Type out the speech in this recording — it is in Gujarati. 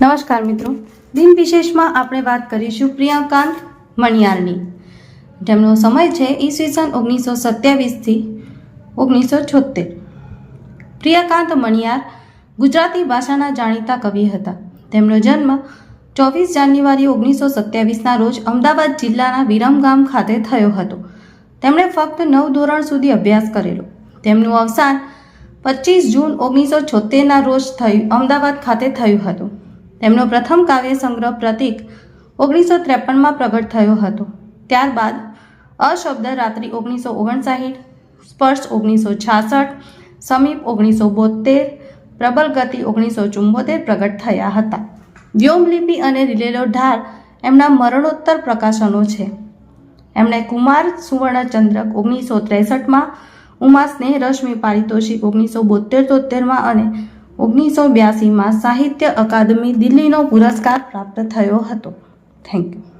નમસ્કાર મિત્રો. દિન વિશેષમાં આપણે વાત કરીશું પ્રિયાકાંત મણિયારની જેમનો સમય છે ઈસવીસન ઓગણીસો સત્યાવીસથી ઓગણીસો છોતેર પ્રિયાકાંત મણિયાર ગુજરાતી ભાષાના જાણીતા કવિ હતા. તેમનો જન્મ ચોવીસ જાન્યુઆરી ઓગણીસો સત્યાવીસના રોજ અમદાવાદ જિલ્લાના વિરમગામ ખાતે થયો હતો. તેમણે ફક્ત નવ ધોરણ સુધી અભ્યાસ કરેલો. તેમનું અવસાન પચીસ જૂન ઓગણીસો છોતેરના રોજ થયું, અમદાવાદ ખાતે થયું હતું. તેમનો પ્રથમ કાવ્ય સંગ્રહ પ્રતિક ઓગણીસો ત્રેપનમાં પ્રગટ થયો હતો. ત્યારબાદ અશબ્દ રાત્રિ ઓગણીસો ઓગણસાઠ, સ્પર્શ ઓગણીસો છાસઠ, સમીપ ઓગણીસો બોતેર પ્રબલ ગતિ ઓગણીસો ચુંબોતેર પ્રગટ થયા હતા. વ્યોમલિપિ અને રિલેલો ઢાર એમના મરણોત્તર પ્રકાશનો છે. એમણે કુમાર સુવર્ણચંદ્રક ઓગણીસો ત્રેસઠમાં ઉમા સ્નેહ રશ્મિ પારિતોષિક ઓગણીસો બોતેર તોતેરમાં અને ઓગણીસો બ્યાસીમાં સાહિત્ય અકાદમી દિલ્હીનો પુરસ્કાર પ્રાપ્ત થયો હતો. Thank you